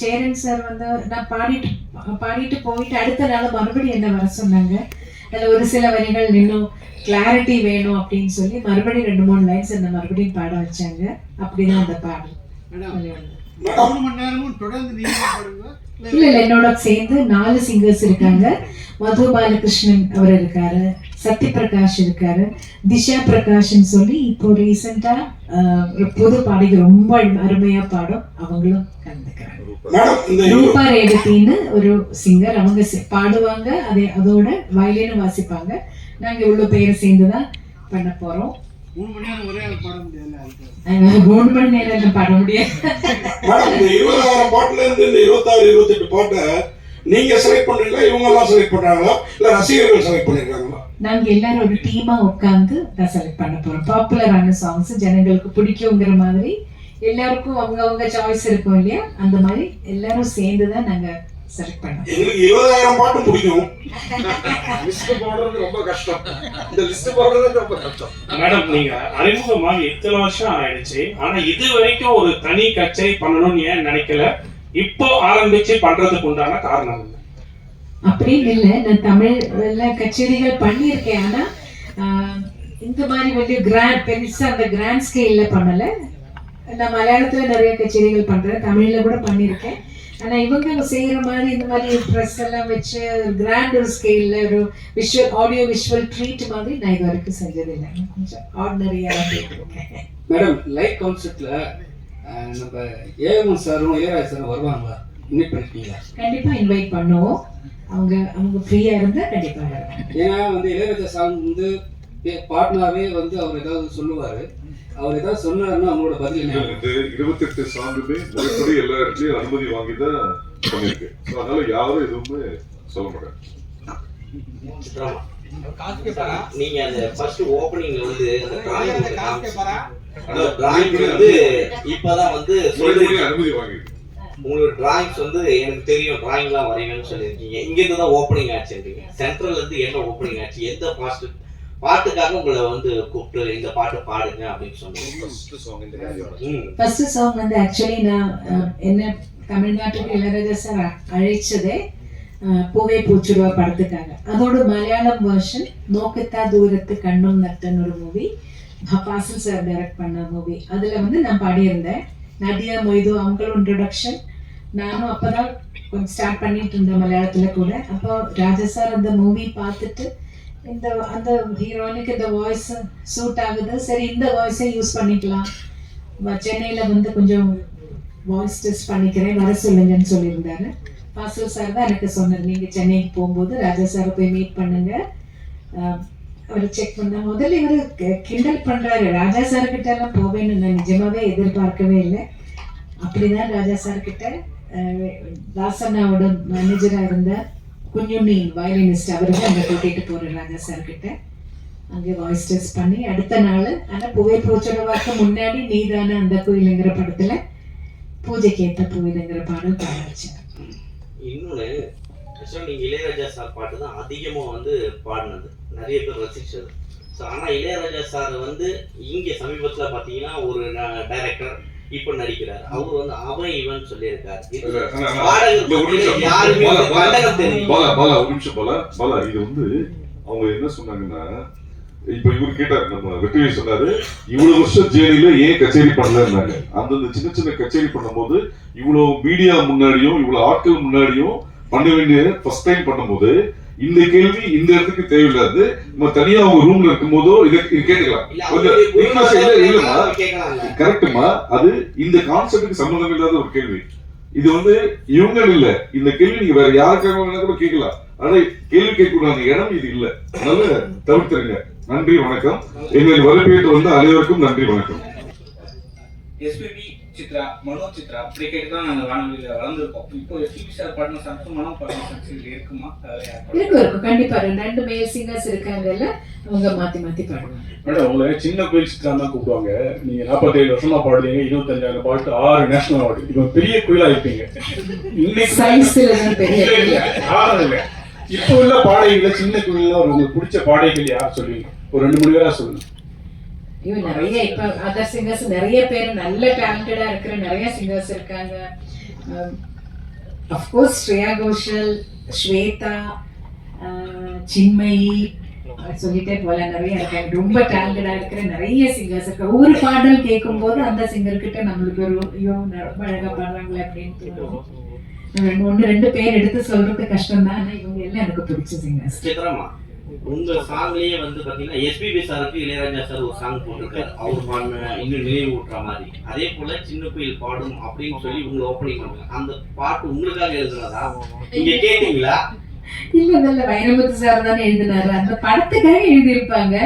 Cheran sir வந்து நான் பாடிட்டு பாடிட்டு போயிட்டு அடுத்த நாள் மறுபடியும் என்ன வர சொன்னாங்க? அதில் ஒரு சில வரிகள் இன்னும் கிளாரிட்டி வேணும் அப்படின்னு சொல்லி மறுபடியும் ரெண்டு மூணு லைன்ஸ் என்ன மறுபடியும் பாட வச்சாங்க. அப்படிதான் அந்த பாடல். இல்ல என்னோட சேர்ந்து நாலு சிங்கர்ஸ் இருக்காங்க. மது பாலகிருஷ்ணன் அவர் இருக்காரு. சத்யபிரகாஷ் இருக்காரு. திஷா பிரகாஷ்னு சொல்லி இப்போ ரீசெண்டா புது பாடிக்கு ரொம்ப அருமையா பாடும். அவங்களும் கலந்துக்கிறாங்க. ரூபா ரேவதின்னு ஒரு சிங்கர் அவங்க பாடுவாங்க. அதே அதோட வயலினும் வாசிப்பாங்க. நாங்க இவ்வளவு பேரை சேர்ந்து தான் பண்ண போறோம். மூணு மணி நேரம் பாட முடியாது. இருபதாயிரம் பாட்டுல இருந்து இந்த இருபத்தாறு இருபத்தெட்டு பாட்டை நீங்க செலக்ட் பண்றீங்களா? இவங்க எல்லாம் செலக்ட் பண்றாங்களா? இல்ல ரசிகர்கள் செலக்ட் பண்ணிருக்காங்களா? நாங்க எல்லாரும் ஒரு டீமா உட்காந்து தான் செலக்ட் பண்ண போறோம். பாப்புலரான சாங்ஸ் ஜனங்களுக்கு பிடிக்குங்கிற மாதிரி எல்லாருக்கும் அவங்க அவங்க சாய்ஸ் இருக்கும் இல்லையா? அந்த மாதிரி எல்லாரும் சேர்ந்து தான் நாங்க செலக்ட் பண்ணோம். எங்களுக்கு இருபதாயிரம் பாட்டும் பிடிக்கும். லிஸ்ட் போடுறது ரொம்ப கஷ்டம். இந்த லிஸ்ட் போடுறது ரொம்ப கஷ்டம். மேடம் நீங்க அறிமுகமாக இத்தனை வருஷம் ஆயிடுச்சு. ஆனா இது வரைக்கும் ஒரு தனி கச்சேரி பண்ணணும்னு ஏன் நினைக்கல? இப்போ ஆரம்பிச்சு பண்றதுக்கு உண்டான காரணம் அப்படின்னு இல்லை. நான் தமிழ்ல கச்சேரிகள் பண்ணியிருக்கேன். ஆனால் இந்த மாதிரி வந்து கிராண்ட் பெருசாக அந்த கிராண்ட் ஸ்கேலில் பண்ணலை. நான் மலையாளத்தில் நிறைய கச்சேரிகள் பண்ணுறேன் தமிழில் கூட பண்ணியிருக்கேன். ஆனால் இவங்க செய்கிற மாதிரி இந்த மாதிரி ட்ரெஸ் எல்லாம் வச்சு கிராண்ட் ஒரு ஸ்கேலில் ஒரு விஷுவல் ஆடியோ விஷுவல் ட்ரீட் மாதிரி நான் இது வரைக்கும் செஞ்சதில்லை. கொஞ்சம் ஆர்டினரியாக இருக்கேன் மேடம் லைவ் கான்செப்ட்ல நம்ம ஏஎம் சாரும் ஏஆர் சாரும் வருவாங்களா? இன்வைட் பண்ணிருக்கீங்களா கண்டிப்பா இன்வைட் பண்ணுவோம். அவங்க அவங்க ஃப்ரீயா இருந்தா கண்டிப்பா வருவாங்க ஏன்னா வந்து இளையராஜா சாங் வந்து பாட்னாவே வந்து அவர் ஏதாவது சொல்லுவாரு. அவர் ஏதாவது சொன்னாருன்னா அவங்களோட பதில் என்ன? இந்த இருபத்தெட்டு சாங்குமே முறைப்படி எல்லா இடத்துலயும் அனுமதி வாங்கி தான் பண்ணிருக்கு அதனால யாரும் எதுவுமே சொல்ல மாட்டாங்க. நீங்க அந்த ஃபர்ஸ்ட் ஓபனிங்ல வந்து அந்த டிராயிங் அந்த டிராயிங் வந்து இப்பதான் வந்து சொல்லிருக்கீங்க அனுமதி வாங்கிருக்கு உங்களோட டிராயிங்ஸ் வந்து எனக்கு தெரியும். டிராயிங்லாம் வரைவேன்னு சொல்லியிருக்கீங்க. இங்க இருந்து தான் ஓப்பனிங் ஆச்சுன்றீங்க சென்ட்ரல்ல இருந்து என்ன ஓப்பனிங் ஆச்சு? எந்த பாஸ்ட் பாட்டுக்காக உங்களை வந்து கூப்பிட்டு இந்த பாட்டு பாடுங்க அப்படின்னு சொன்னீங்க. ஃபர்ஸ்ட் சாங் வந்து ஆக்சுவலி நான் என்ன தமிழ்நாட்டுக்கு இளையராஜா சார் அழைச்சதே பூவே பூச்சுடுவா படத்துக்காக. அதோட மலையாளம் வெர்ஷன் நோக்கத்தா தூரத்து கண்ணும் நட்டுன்னு ஒரு மூவி பாசில் சார் டைரக்ட் பண்ண மூவி அதில் வந்து நான் பாடியிருந்தேன். நதியா மொய்து அவங்களும் இன்ட்ரொடக்ஷன் நானும் அப்பதான் கொஞ்சம் ஸ்டார்ட் பண்ணிட்டு இருந்தேன் மலையாளத்துல கூட. அப்போ ராஜா சார் அந்த மூவி பார்த்துட்டு இந்த அந்த ஹீரோயினுக்கு இந்த வாய்ஸ் சூட் ஆகுது. சரி இந்த வாய்ஸை யூஸ் பண்ணிக்கலாம். சென்னையில் சென்னையில வந்து கொஞ்சம் வாய்ஸ் டெஸ்ட் பண்ணிக்கிறேன். வர சொல்லுங்கன்னு சொல்லியிருந்தாரு. பாசல் சார் தான் எனக்கு சொன்னார் நீங்க சென்னைக்கு போகும்போது ராஜா சாரை போய் மீட் பண்ணுங்க. அவர் செக் பண்ண முதல்ல இவர் கிண்டல் பண்றாரு ராஜா சார் கிட்ட எல்லாம் போவேன்னு நான் நிஜமாவே எதிர்பார்க்கவே இல்லை அப்படிதான் ராஜா சார் கிட்ட தாசனாவோட தாசண்ணாவோட இருந்த குஞ்சுண்ணி வயலினிஸ்ட் அவருக்கு அங்கே கூட்டிட்டு போறேன் ராஜா சார் கிட்ட அங்கே வாய்ஸ் டெஸ்ட் பண்ணி அடுத்த நாள் ஆனால் புகை பூச்சடவாக்கு முன்னாடி நீதான அந்த கோயிலுங்கிற படத்துல பூஜைக்கு ஏற்ற கோயிலுங்கிற பாடல் பாட இன்னொன்று ஆக்சுவலாக நீங்க இளையராஜா சார் பாட்டு தான் அதிகமா வந்து பாடினது. நிறைய பேர் ரசிச்சது. ஸோ ஆனா இளையராஜா சார் வந்து இங்க சமீபத்துல பாத்தீங்கன்னா ஒரு டைரக்டர் இப்ப நடிக்கிறார். அவர் வந்து அவன் இவன் சொல்லியிருக்காரு. பாலா, பாலா, ஒரு நிமிஷம் பாலா. பாலா, இது வந்து அவங்க என்ன சொன்னாங்கன்னா இப்ப இவர் கேட்டாரு நம்ம வெற்றி சொன்னாரு இவ்வளவு வருஷம் ஜேர்னில ஏன் கச்சேரி பண்ணலன்னாங்க. அந்தந்த சின்ன சின்ன கச்சேரி பண்ணும்போது இவ்வளவு மீடியா முன்னாடியும் இவ்வளவு ஆட்கள் முன்னாடியும் பண்ண வேண்டிய ஃபர்ஸ்ட் டைம் பண்ணும்போது இந்த கேள்வி இந்த இடத்துக்கு தேவையில்லாது நம்ம தனியா அவங்க ரூம்ல இருக்கும்போதோ இதை கேட்டுக்கலாம். கரெக்டுமா அது இந்த கான்செப்டுக்கு சம்மந்தம் இல்லாத ஒரு கேள்வி. இது வந்து இவங்க இல்ல. இந்த கேள்வி நீங்க வேற யாருக்காக வேணா கூட கேட்கலாம். ஆனா கேள்வி கேட்கக்கூடாத இடம் இது இல்ல. அதனால தவிர்த்துருங்க. நன்றி வணக்கம். எங்களை வரவேற்று வந்த அனைவருக்கும் நன்றி வணக்கம். எஸ்பிபி சித்ரா மனோ சித்ரா அப்படி கேட்டு தான் நாங்கள் வானொலியில் வளர்ந்துருக்கோம். இப்போ எஸ்பிபி சார் பாடின சாங்ஸும் மனோ பாடின சாங்ஸ் இருக்குமா? இருக்கும் இருக்கும். கண்டிப்பா ரெண்டு மேல் சிங்கர்ஸ் இருக்காங்கல்ல அவங்க மாத்தி மாத்தி பாடுவாங்க. மேடம் உங்களை சின்ன கோயில் சித்ரா தான் கூப்பிடுவாங்க. நீங்க நாற்பத்தேழு வருஷமா பாடுறீங்க இருபத்தஞ்சாயிரம் பாட்டு ஆறு நேஷனல் அவார்டு இப்போ பெரிய கோயிலா இருப்பீங்க. இன்னைக்கு சைஸ்ல பெரிய இல்ல. இப்போ உள்ள பாடகைகளை சின்ன கோயில்ல உங்களுக்கு பிடிச்ச பாடகைகள் யார் சொல்லுவீங்க? ஒரு ரெண்டு மூணு பேரா சொல்லுங்க. ஐயோ நிறைய இப்ப அதர் சிங்கர்ஸ் நிறைய பேர் நல்ல டேலண்டடா இருக்கிற நிறைய சிங்கர்ஸ் இருக்காங்க. அஃப்கோர்ஸ் ஸ்ரேயா கோஷல் ஸ்வேதா சின்மயி சொல்லிட்டே போல நிறைய இருக்காங்க. ரொம்ப டேலண்டடா இருக்கிற நிறைய சிங்கர்ஸ் இருக்கு. ஒவ்வொரு பாடல் கேட்கும்போது அந்த சிங்கர் கிட்ட நம்மளுக்கு ஒரு ஐயோ ரொம்ப அழகா பாடுறாங்களே அப்படின்னு தோணும். ஒன்று ரெண்டு பேர் எடுத்து சொல்றது கஷ்டம் தான் இவங்க எல்லாம் எனக்கு பிடிச்ச சிங்கர்ஸ் உங்க சாங்லயே வந்து பாத்தீங்கன்னா எஸ்பிபி சாருக்கு இளையராஜா சார் ஒரு சாங் போட்டிருக்காரு. அவர் பாடின இன்னும் நினைவு ஊட்டுற மாதிரி. அதே போல சின்ன குயில் பாடும் அப்படின்னு சொல்லி உங்களை ஓப்பனிங் பண்ணுங்க அந்த பாட்டு உங்களுக்காக எழுதுனதா? நீங்க கேட்டீங்களா? இல்ல இல்ல வைரமுத்து சார் தானே எழுதினாரு. அந்த படத்துக்காக எழுதியிருப்பாங்க.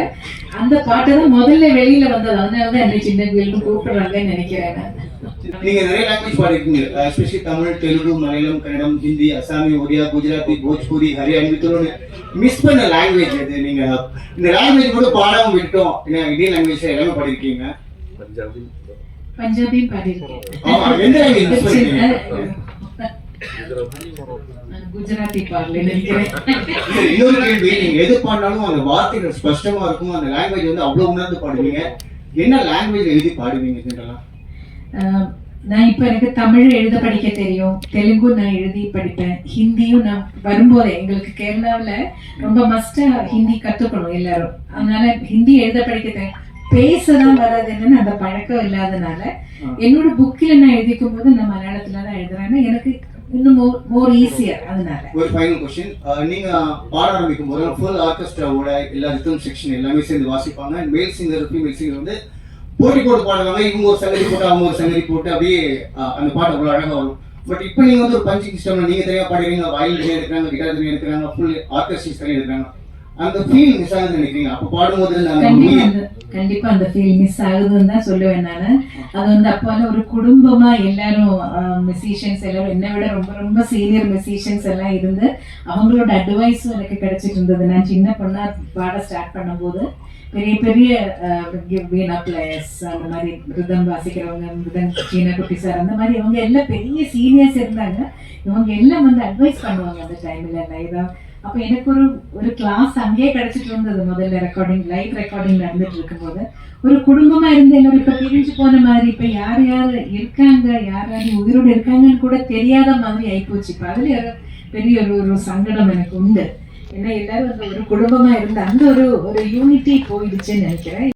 அந்த பாட்டு தான் முதல்ல வெளியில வந்தது. அதனாலதான் என்னை சின்ன கோயிலுக்கு கூப்பிடுறாங்கன்னு நினைக்கிறேன் நான். நீங்க நிறைய லாங்குவேஜ் பாடிருக்கீங்க எஸ்பெஷலி தமிழ் தெலுங்கு மலையாளம் கன்னடம் ஹிந்தி அசாமி ஒடியா குஜராத்தி போஜ்பூரி ஹரியானி வித்தோட மிஸ் பண்ண லாங்குவேஜ் எது? நீங்க இந்த லாங்குவேஜ் கூட பாடாம விட்டோம். ஏன்னா இந்தியன் லாங்குவேஜ் எல்லாமே பாடிருக்கீங்க பஞ்சாபி. பஞ்சாபியும் பாடியிருக்கேன். குஜராத்தி இன்னொரு கேள்வி நீங்க எது பாடினாலும் அந்த வார்த்தைகள் ஸ்பஷ்டமா இருக்கும் அந்த லாங்குவேஜ் வந்து அவ்வளவு உணர்ந்து பாடுவீங்க. என்ன லாங்குவேஜ் எழுதி பாடுவீங்க ஜென்ரலா நான் இப்ப எனக்கு தமிழ் எழுத படிக்க தெரியும் தெலுங்கு நான் எழுதி படிப்பேன் ஹிந்தியும் நான் வரும்போதே எங்களுக்கு கேரளாவுல ரொம்ப மஸ்டா ஹிந்தி கத்துக்கணும் எல்லாரும். அதனால ஹிந்தி எழுத படிக்க தெரியும் பேசதான் வராது என்னன்னு அந்த பழக்கம் இல்லாதனால என்னோட புக்கில் நான் எழுதிக்கும் போது நான் மலையாளத்துல தான் எழுதுறேன்னா எனக்கு இன்னும் மோர் ஈஸியர் அதனால. ஒரு ஃபைனல் கொஸ்டின் நீங்க பாட ஆரம்பிக்கும் போது ஃபுல் ஆர்கெஸ்ட்ராவோட எல்லா ரிதம் செக்ஷன் எல்லாமே சேர்ந்து வாசிப்பாங்க. மேல் சிங்கர் ஃபீமேல் சிங்கர் வந்து போட்டி போட்டு பாடுவாங்க. இவங்க ஒரு சங்கரி போட்டு அவங்க ஒரு சங்கரி போட்டு அப்படியே அந்த பாட்டு அவ்வளோ அழகா வரும். பட் இப்போ நீங்க வந்து ஒரு பஞ்சிங் சிஸ்டம்ல நீங்க தனியா பாடுறீங்க வயலின் தனியா எடுக்கிறாங்க கிட்டார் தனியா எடுக்கிறாங்க ஃபுல் ஆர்கெஸ்ட்ரா தனியா எடுக்கிறாங்க. அந்த ஃபீல் மிஸ் ஆகுதுன்னு நினைக்கிறீங்க அப்போ பாடும்போது கண்டிப்பா அந்த ஃபீல் மிஸ் ஆகுதுன்னு தான் சொல்லுவேன் நான். அது வந்து அப்போ வந்து ஒரு குடும்பமா எல்லாரும் மெசிஷியன்ஸ் எல்லாரும் என்னை விட ரொம்ப ரொம்ப சீனியர் மெசிஷியன்ஸ் எல்லாம் இருந்து அவங்களோட அட்வைஸும் எனக்கு கிடைச்சிட்டு இருந்தது. நான் சின்ன பொண்ணா பாட ஸ்டார்ட் பண்ணும்போது பெரிய பெரிய வீணா பிளேயர்ஸ் அந்த மாதிரி மிருதம் வாசிக்கிறவங்க மிருதம் சீனா குட்டி சார் அந்த மாதிரி இவங்க எல்லாம் பெரிய சீனியர்ஸ் இருந்தாங்க. இவங்க எல்லாம் வந்து அட்வைஸ் பண்ணுவாங்க அந்த டைம்ல எல்லாம் அப்ப எனக்கு ஒரு ஒரு கிளாஸ் அங்கேயே கிடைச்சிட்டு இருந்தது முதல்ல ரெக்கார்டிங் லைவ் ரெக்கார்டிங் நடந்துட்டு இருக்கும்போது. ஒரு குடும்பமா இருந்து எல்லாரும் இப்ப பிரிஞ்சு போன மாதிரி இப்ப யார் யார் இருக்காங்க யார் யார் உயிரோடு இருக்காங்கன்னு கூட தெரியாத மாதிரி ஆயிப்போச்சு. இப்ப அதுல பெரிய ஒரு ஒரு சங்கடம் எனக்கு உண்டு. ஏன்னா எல்லாரும் ஒரு குடும்பமா இருந்து அந்த ஒரு ஒரு யூனிட்டி போயிடுச்சுன்னு நினைக்கிறேன்.